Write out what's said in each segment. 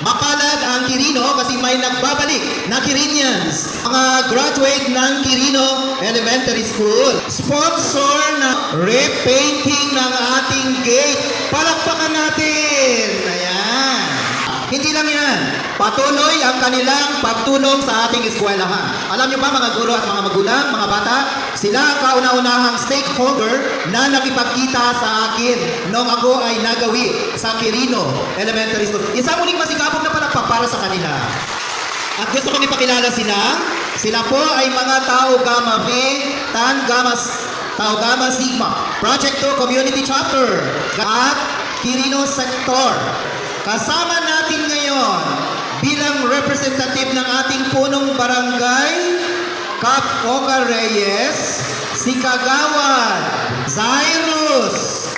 Mapalad ang Quirino kasi may nagbabalik na Quirinians. Mga graduate ng Quirino Elementary School. Sponsor na repainting ng ating gate. Palakpakan natin! Ayan. Hindi lang yan. Patuloy ang kanilang pagtulong sa ating eskwelahan. Alam niyo ba mga guro at mga magulang, mga bata, sila ang kauna-unahang stakeholder na nakipagkita sa akin nung ako ay nagawi sa Quirino Elementary School. Isang muling masigabog na palakpak para sa kanila. At gusto kong ipakilala sila. Sila po ay mga Tau Gamma Phi, Tan Gamma, Tau Gamma Sigma, Project 2 Community Chapter, at Quirino Sector. Kasama natin ngayon bilang representative ng ating punong barangay, Cap Oca Reyes, si Kagawad, Zairus,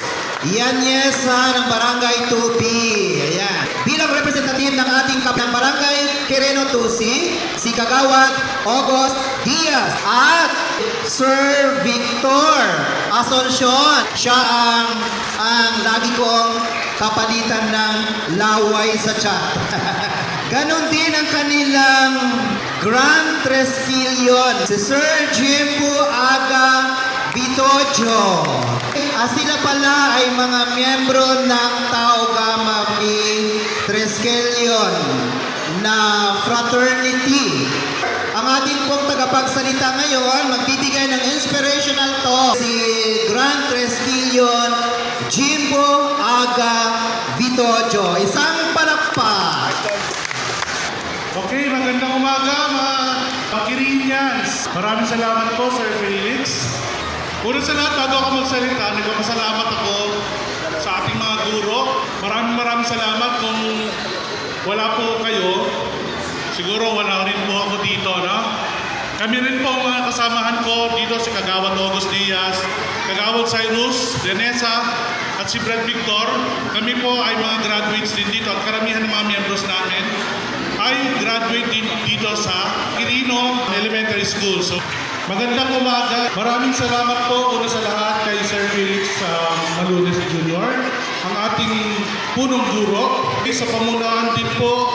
Yanyesa ng Barangay Tupi. Ayan. Bilang representative ng ating kap ng Barangay Quireno Tusi, si Kagawad August Diaz at Sir Victor Asuncion. Siya ang ang lagi kong kapalitan ng laway sa chat. Ganon din ang kanilang Grand Treskillion, si Sir Jimbo Aga Bitojo. Ah, sila pala ay mga miyembro ng Tau Gamma Phi Treskillion na fraternity. Ang ating pong tagapagsalita ngayon, magbibigay ng inspirational talk si Grand Treskillion Jimbo Aga Vitojo. Isang palakpak. Okay, magandang umaga mga Pakirinians. Maraming salamat po, Sir Felix. Una sa lahat, bago ako magsalita, nagpapasalamat ako sa ating mga guro. Maraming maraming salamat kung wala po kayo. Siguro wala rin po ako dito, no? Kami rin po ang mga kasamahan ko dito si Kagawad August Diaz, Kagawad Cyrus, Renesa, at si Brad Victor. Kami po ay mga graduates din dito at karamihan ng mga members namin ay graduate din dito sa Quirino Elementary School. So, magandang umaga. Maraming salamat po una sa lahat kay Sir Felix uh, Malunes Jr., ang ating punong guro. Sa pamunuan din po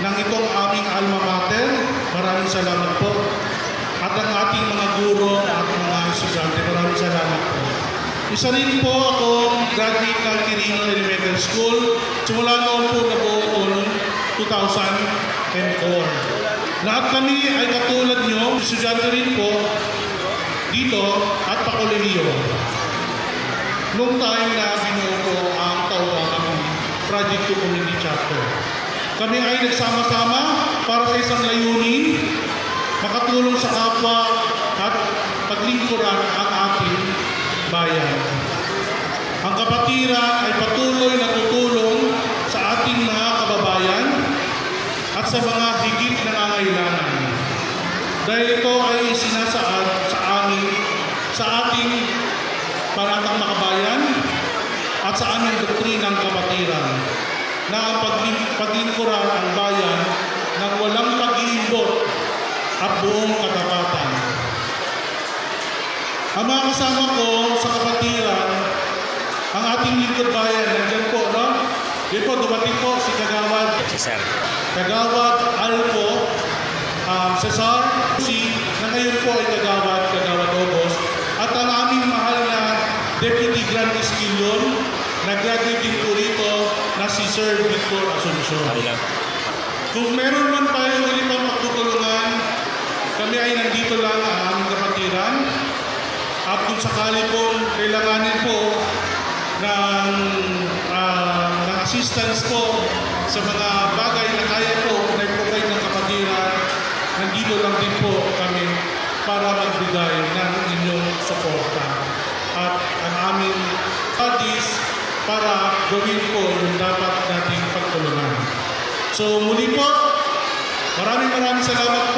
ng itong aming alma mater. Maraming salamat po. At ang ating Isa rin po akong graduate ng Quirino Elementary School. Simula noon po nabuo ko noong 2004. Lahat kami ay katulad nyo, estudyante rin po dito at pakolehiyo. Noong time na binuo ko ang tawag ng Project 2 Community Chapter. Kami ay nagsama-sama para sa isang layunin, makatulong sa kapwa at paglingkuran ang ating bayan. Ang kapatiran ay patuloy na tutulong sa ating mga kababayan at sa mga higit na nangangailangan. Dahil ito ay sinasaad sa amin, sa ating paratang makabayan at sa aming doktrinang kapatiran na ang pagling- paglingkuran ang bayan ng walang pag-iimbot at buong katapatan. Ang mga kasama ko sa kapatiran, ang ating lingkod bayan, nandyan po, no? Yan po, dumating po si Kagawad, Si Sir. Kagawad Alpo, um, Cesar, si, na ngayon po ay Kagawad, Kagawad Obos, at ang aming mahal na Deputy Grand Esquilon, nag-graduate din po rito na si Sir Victor Asuncion. Okay lang. Kung meron man tayo ulit pang magtutulungan, kami ay nandito lang ang aming kapatiran. At kung sakali po kailanganin po ng, ah, ng assistance po sa mga bagay na kaya po na i-provide ng kapatiran, nandito lang din po kami para magbigay ng inyong suporta. At ang aming bodies para gawin po yung dapat nating pagtulungan. So muli po, maraming maraming salamat.